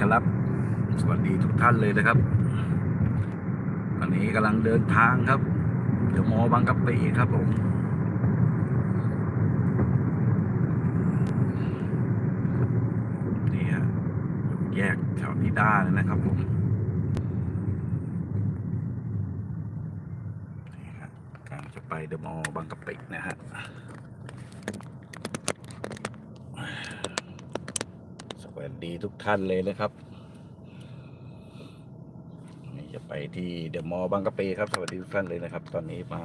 ครับ สวัสดีทุกท่านเลยนะครับตอนนี้กำลังเดินทางครับ เดี๋ยวมอบางกะปิครับผมนี่ฮะแยกแถวนิด้าเลยนะครับผมนี่ฮะกำลังจะไปเดอะมอบางกะปินะฮะ สวัส ดีทุกท่านเลยนะครับนี่จะไปที่เดอะมอลล์บางกะปิครับ สวัสดีทุกท่านเลยนะครับ ตอนนี้มา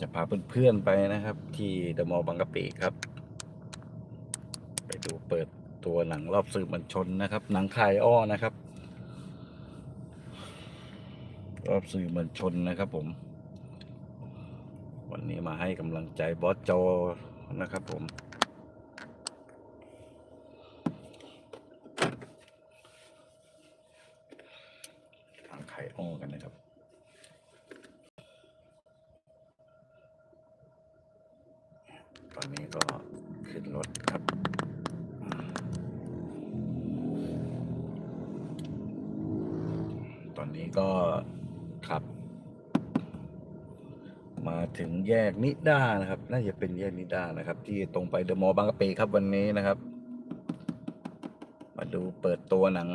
จะพาเพื่อนๆไปนะครับ ที่เดอะมอลล์บางกะปิครับ ไปดูเปิดตัวหนังรอบสื่อมวลชนนะครับ หนังคายอ้อนะครับ รอบสื่อมวลชนนะครับ ผม วันนี้มาให้กำลังใจบอสโจนะครับผม ทางไข่อ้อกันนะครับ ตอนนี้ก็ขึ้นรถครับ ตอ นี้ก็ขับ มาถึงแยกนิด้านะครับ น่าจะเป็นแยกนิด้านะครับ ที่ตรงไปเดอะมอลล์บางกะปิครับวันนี้นะครับ มาดูเปิดตัวหนัง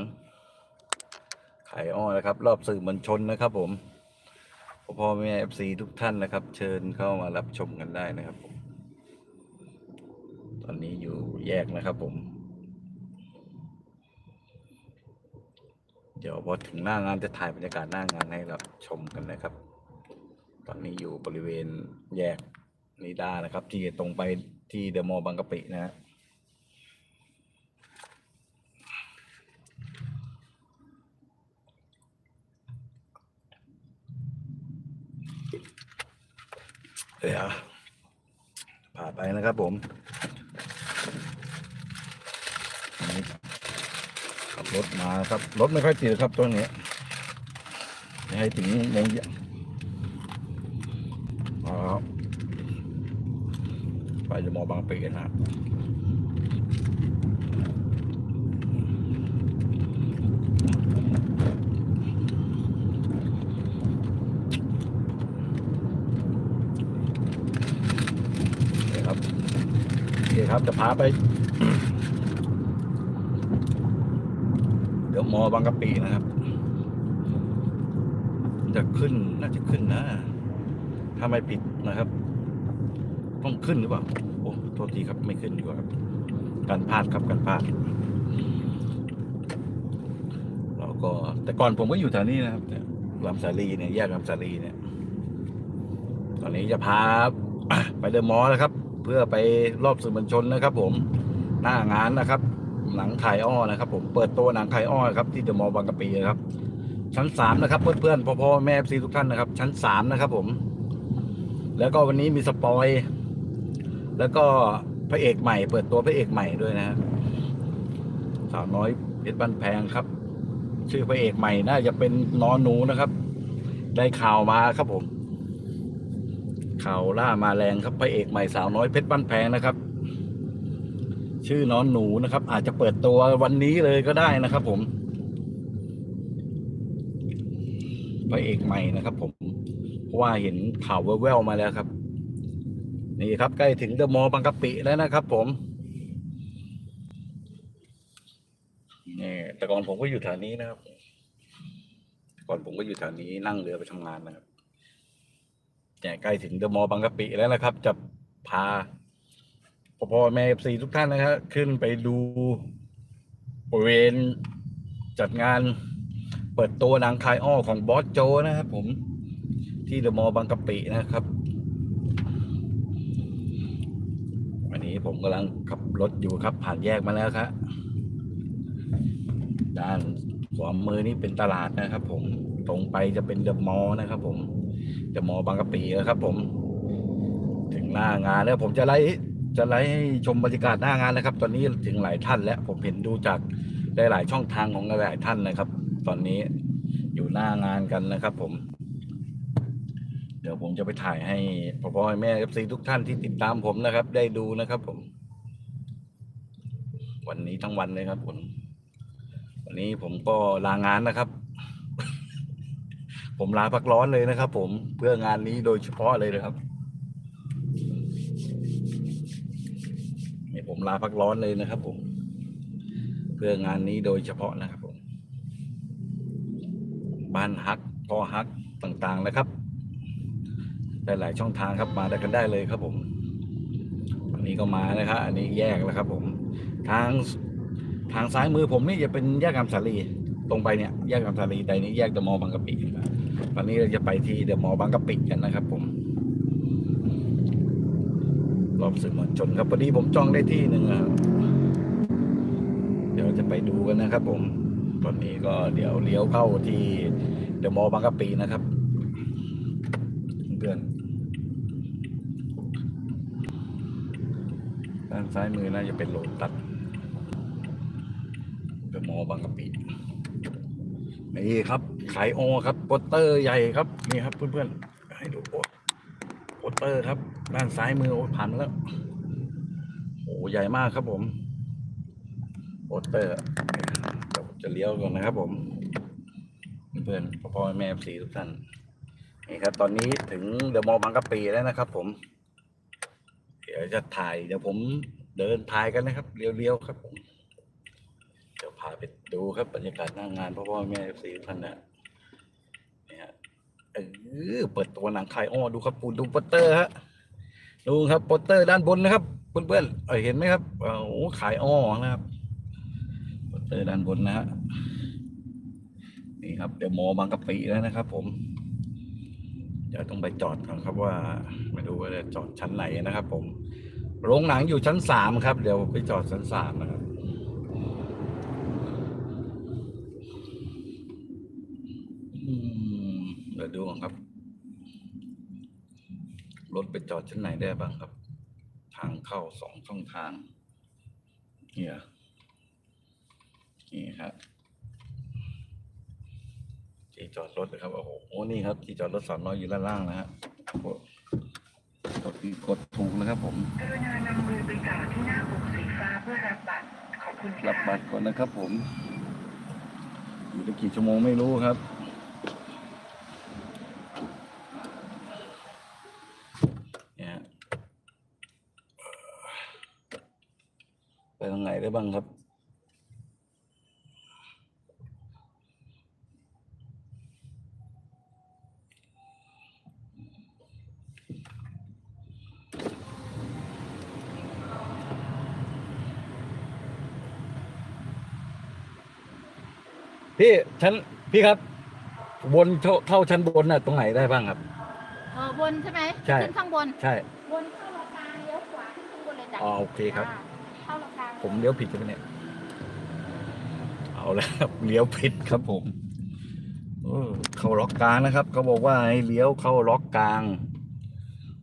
ไขายอ้อนะครับ รอบสื่อมวลชนนะครับผมพ่อพ่อแม่เอฟซีทุกท่านนะครับ เชิญเข้ามารับชมกันได้นะครับผม ตอนนี้อยู่แยกนะครับผม เดี๋ยวพอถึงหน้างานจะถ่ายบรรยากาศหน้างานให้เรับชมกันนะครับ ตอนนี้อยู่บริเวณแยกนิดานะครับ ที่ตรงไปที่เดอะมอลล์บางกะปินะฮะเดี๋ยวพาไปนะครับผมนี่ ขับรถมาครับ รถไม่ค่อยติดครับตัวนี้ให้ถึงโมงเย็นเอาครับไปจะมอบางปีนนะนี่ครับครับจะพาไป เดี๋ยว มอบางกะปินะครับ จะขึ้นน่าจะขึ้นนะ ถ้าไม่ผิดนะครับ ต้องขึ้นหรือเปล่า โอ้โทษทีครับไม่ขึ้นดีกว่าครับ การพลาดครับการพลาดเราก็ แต่ก่อนผมก็อยู่แถวนี้นะครับลำสาลีเนี่ยแยกลำสาลีเนี่ย ตอนนี้จะพาไปเดอะมอลล์นะครับ เพื่อไปรอบสื่อมวลชนนะครับ ผมหน้างานนะครับ หนังไข่อ้อนะครับ ผมเปิดตัวหนังไข่อ้อครับที่เดอะมอลล์บางกะปินะครับ ชั้นสามนะครับ เพื่อนๆพ่อพ่อแม่ซีทุกท่านนะครับ ชั้นสามนะครับ ผม แล้วก็วันนี้มีสปอย แล้วก็พระเอกใหม่ เปิดตัวพระเอกใหม่ด้วยนะฮะสาวน้อยเพชรบ้านแพงครับ ชื่อพระเอกใหม่น่าจะเป็นนอนหนูนะครับ ได้ข่าวมาครับผมข่าวล่ามาแรงครับพระเอกใหม่สาวน้อยเพชรบ้านแพงนะครับ ชื่อนอนหนูนะครับ อาจจะเปิดตัววันนี้เลยก็ได้นะครับผมพระเอกใหม่นะครับ ผมเพราะว่าเห็นข่าวแว่วๆมาแล้วครับ นี่ครับ ใกล้ถึงเดอะมอลล์บางกะปิแล้วนะครับ ผมนี่แต่ก่อนผมก็อยู่แถวนี้นะครับก่อนผมก็อยู่แถวนี้นั่งเรือไปทำงานนะครับเนี่ยใกล้ถึงเดอะมอลล์บางกะปิแล้วนะครับ จะพา พ่อพ่อแม่เอฟซีทุกท่านนะครับขึ้นไปดูบริเวณจัดงานเปิดตัวหนังคายอ้อของบอสโจนะครับผมที่เดอะมอลล์บางกะปินะครับวันนี้ผมกำลังขับรถอยู่ครับ ผ่านแยกมาแล้วครับด้านขวามือนี่เป็นตลาดนะครับผมตรงไปจะเป็นเดอะมอลล์นะครับผมเดอะมอลล์บางกะปินะครับผม ถึงหน้างานแล้วผมจะไล่ จะไล่ให้ชมบรรยากาศหน้างานนะครับ ตอนนี้ถึงหลายท่านแล้ว ผมเห็นดูจากหลายๆช่องทางของหลายท่านนะครับ ตอนนี้อยู่หน้างานกันนะครับ ผม เดี๋ยวผมจะไปถ่ายให้พ่อพ่อแม่เอฟซีทุกท่านที่ติดตามผมนะครับ ได้ดูนะครับ ผม วันนี้ทั้งวันเลยครับผมวันนี้ผมก็ลางานนะครับ ผมลาพักร้อนเลยนะครับ ผมเพื่องานนี้โดยเฉพาะเลยนะครับ ผมลาพักร้อนเลยนะครับผม เพื่องานนี้โดยเฉพาะนะครับผม บ้านฮักพ่อฮักต่างๆนะครับได้หลายช่องทางครับมาได้กันได้เลยครับผมอันนี้ก็มานะครับอันนี้แยกแล้วครับ ผม ทางทางซ้ายมือผมนี่จะเป็นแยกอัมสาลีตรงไปเนี่ยแยกอัมสาลีใดนี้แยกเดอะมอลล์บางกะปิครับตอนนี้เราจะไปที่เดอะมอลล์บางกะปิกันนะครับ ผม อบสื่อมวลชนครับพอดีผมจองได้ที่หนึ่งครับเดี๋ยวจะไปดูกันนะครับผมตอนนี้ก็เดี๋ยวเลี้ยวเข้าที่เดอะมอลล์บางกะปินะครับเพื่อนด้านซ้ายมือน่าจะเป็นโลตัสเดอะมอลล์บางกะปินี่ครับ ขายโอครับโปสเตอร์ใหญ่ครับ นี่ครับเพื่อนๆให้ดูโเตอร์ครับ ด้านซ้ายมือโอ้ผ่านแล้วโอ้ใหญ่มากครับผมโปสเตอร์เดี๋ยวจะเลี้ยวก่อนนะครับผม เพื่อนพ่อแม่สีทุกท่านนี่ครับ ตอนนี้ถึงเดอะมอลล์บางกะปิแล้วนะครับ ผม เดี๋ยวจะถ่ายเดี๋ยวผมเดินถ่ายกันนะครับเลี้ยวๆครับผมเดี๋ยวพาไปดูครับบรรยากาศหน้างานพ่อๆแม่สีทุกท่านนะเนี่ย ออเปิดตัวหนังไข่อ้อดูครับปูดูโปสเตอร์ฮะดูครับโปสเตอร์ด้านบนนะครับเพื่อนๆเเห็นไหมครับโอ้ขายอ้อนะครับโปสเตอร์ด้านบนนะฮะนี่ครับเดี๋ยวมอบางกะปิแล้วนะครับ ผมเดี๋ยวต้องไปจอดก่อนครับว่าไม่รู้ว่าจะจอดชั้นไหนนะครับ ผมโรงหนังอยู่ชั้นสามครับ เดี๋ยวไปจอดชั้นสามนะครับอืมเดี๋ยวดูครับ รถไปจอดชั้นไหนได้บ้างครับ ทางเข้าสองช่องทาง เนี่ยนี่ครับที่จอดรถนะครับโอ้โหนี่ครับที่จอดรถสอนน้อยอยู่ด้านล่างนะฮะกดกดกดถูกนะครับ ผมกรุณานำมือไปจ่อที่หน้าปุ่มสีฟ้าเพื่อรับบัตรขอบคุณรับบัตรก่อนนะครับ ผมอยู่ได้กี่ชั่วโมงไม่รู้ครับ เนี่ยฮะไปทางไหนได้ บ้างครับ พี่ชั้นพี่ครับ บนเข้าเข้าชั้นบนน่ะตรงไหนได้บ้างครับ เออบนใช่ไหมใช่ ขึ้นข้างบน ใช่ บนเข้ารงกลางเลี้ยวขวาขึ้นข้างบนเลยจ้ะอ๋อโอเคครับ จ้า ผมเลี้ยวผิดใช่ไหมเนี่ยเอาแล้วครับเลี้ยวผิดครับผมเข้าล็อกกลางนะครับเขาบอกว่าให้เลี้ยวเข้าล็อกกลาง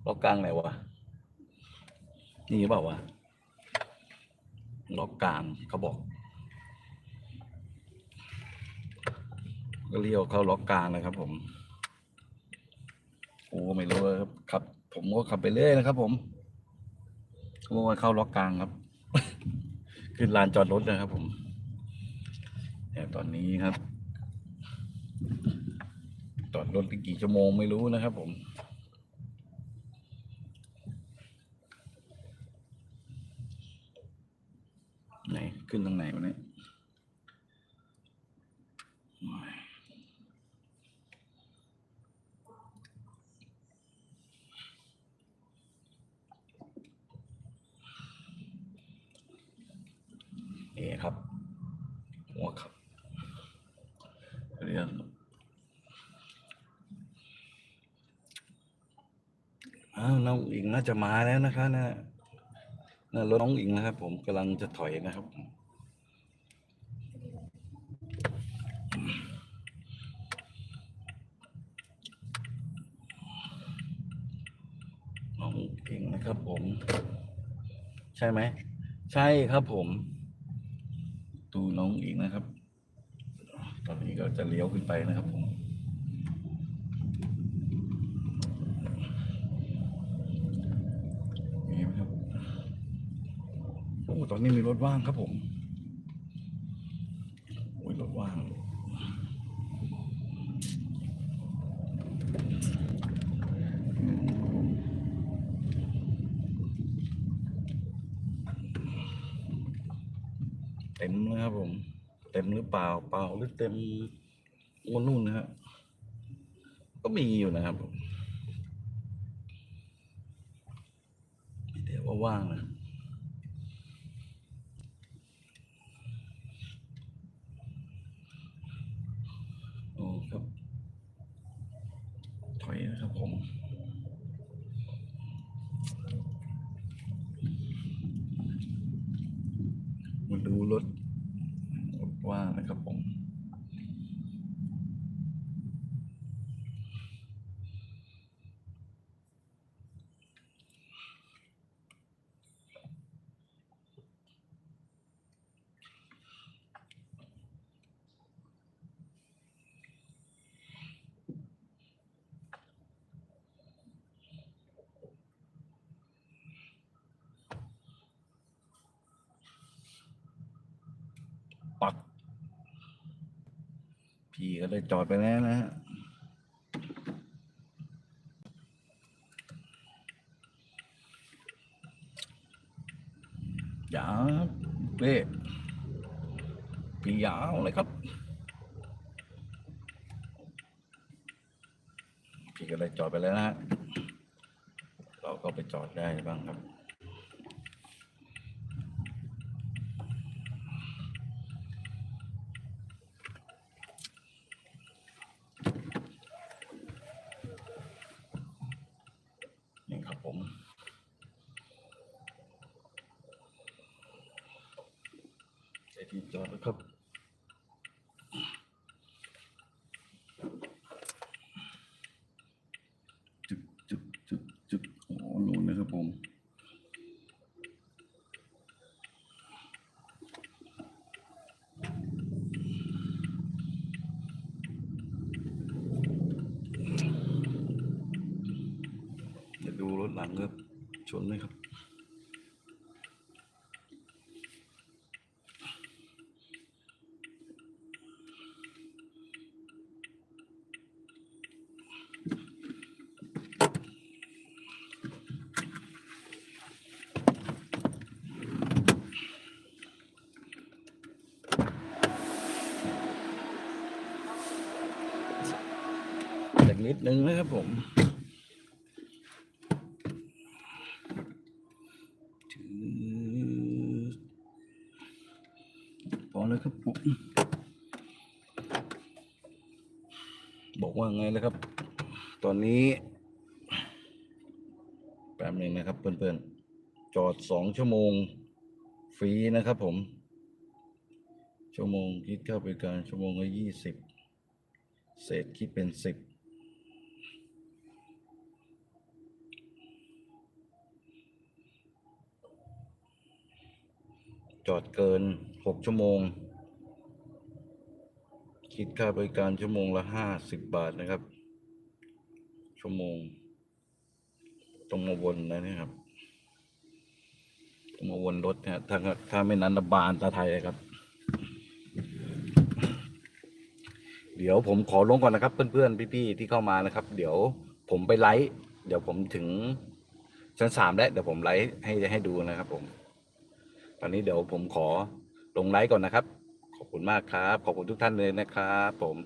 ล็อกกลางไหนวะนี่เปล่าวะล็อกกลางเขาบอกก็เลี้ยวเข้าล็อกกลางนะครับ ผมโอ้ไม่รู้ครับขับ ผมก็ขับไปเรื่อยนะครับ ผมเขาบอกว่าเข้าล็อกกลางครับ ขึ้นลานจอดรถนะครับผมแต่ตอนนี้ครับจอดรถกกี่ชั่วโมงไม่รู้นะครับผมไหนขึ้นตรงไหนวะเนี่ย ครับ หัวครับเรื่องอ้าวน้องอิงน่าจะมาแล้วนะคะนะนะรถน้องอิงนะครับ ผมกำลังจะถอยนะครับน้องอิงนะครับ ผม ใช่ไหม ใช่ครับผมูน้องอีกนะครับ ตอนนี้ก็จะเลี้ยวขึ้นไปนะครับผมนี่ไหมครับโอ้ตอนนี้มีรถว่างครับผม เต็มนะครับผม เต็มหรือเปล่าเปล่าหรือเต็มโอ้นู่นนะฮะก็มีอยู่นะครับผมมีแต่ว่าว่างนะโอ้ครับ ถอยนะครับผม ดูรถรถว่างนะครับผม ปัก พี่ก็ได้จอดไปแล้วนะฮะยาวเว้พี่ยาวเลยครับ พี่ก็ได้จอดไปแล้วนะฮะ เราก็ไปจอดได้บ้างครับ นี่ครับผมใส่ ที่จอดแล้วครับจุดจุดจุดจุดโอ้โหนู่นนะครับผมเดี๋ยวดูรถหลังครับ ชนไหมครับ นิดนึงนะครับผมถือพอแล้วครับผมบอกว่าไงนะครับ ตอนนี้ แป๊บหนึ่งนะครับ เพื่อนๆ จอดสองชั่วโมง ฟรีนะครับผม ชั่วโมงคิดค่าบริการชั่วโมงละยี่สิบเศษคิดเป็นสิบ จอดเกินหกชั่วโมง คิดค่าบริการชั่วโมงละห้าสิบบาทนะครับ ชั่วโมงต้องมาวนนะนี่ครับต้องมาวนรถเนะถ้าถ้าไม่นั้นนะบานตาไทยเลยครับ เดี๋ยวผมขอลงก่อนนะครับ เพื่อนๆพี่ๆที่เข้ามานะครับ เดี๋ยวผมไปไลฟ์เดี๋ยวผมถึงชั้นสามแล้วเดี๋ยวผมไลฟ์ให้ให้ดูนะครับผม ตอนนี้เดี๋ยวผมขอลงไลฟ์ก่อนนะครับ ขอบคุณมากครับ ขอบคุณทุกท่านเลยนะครับผม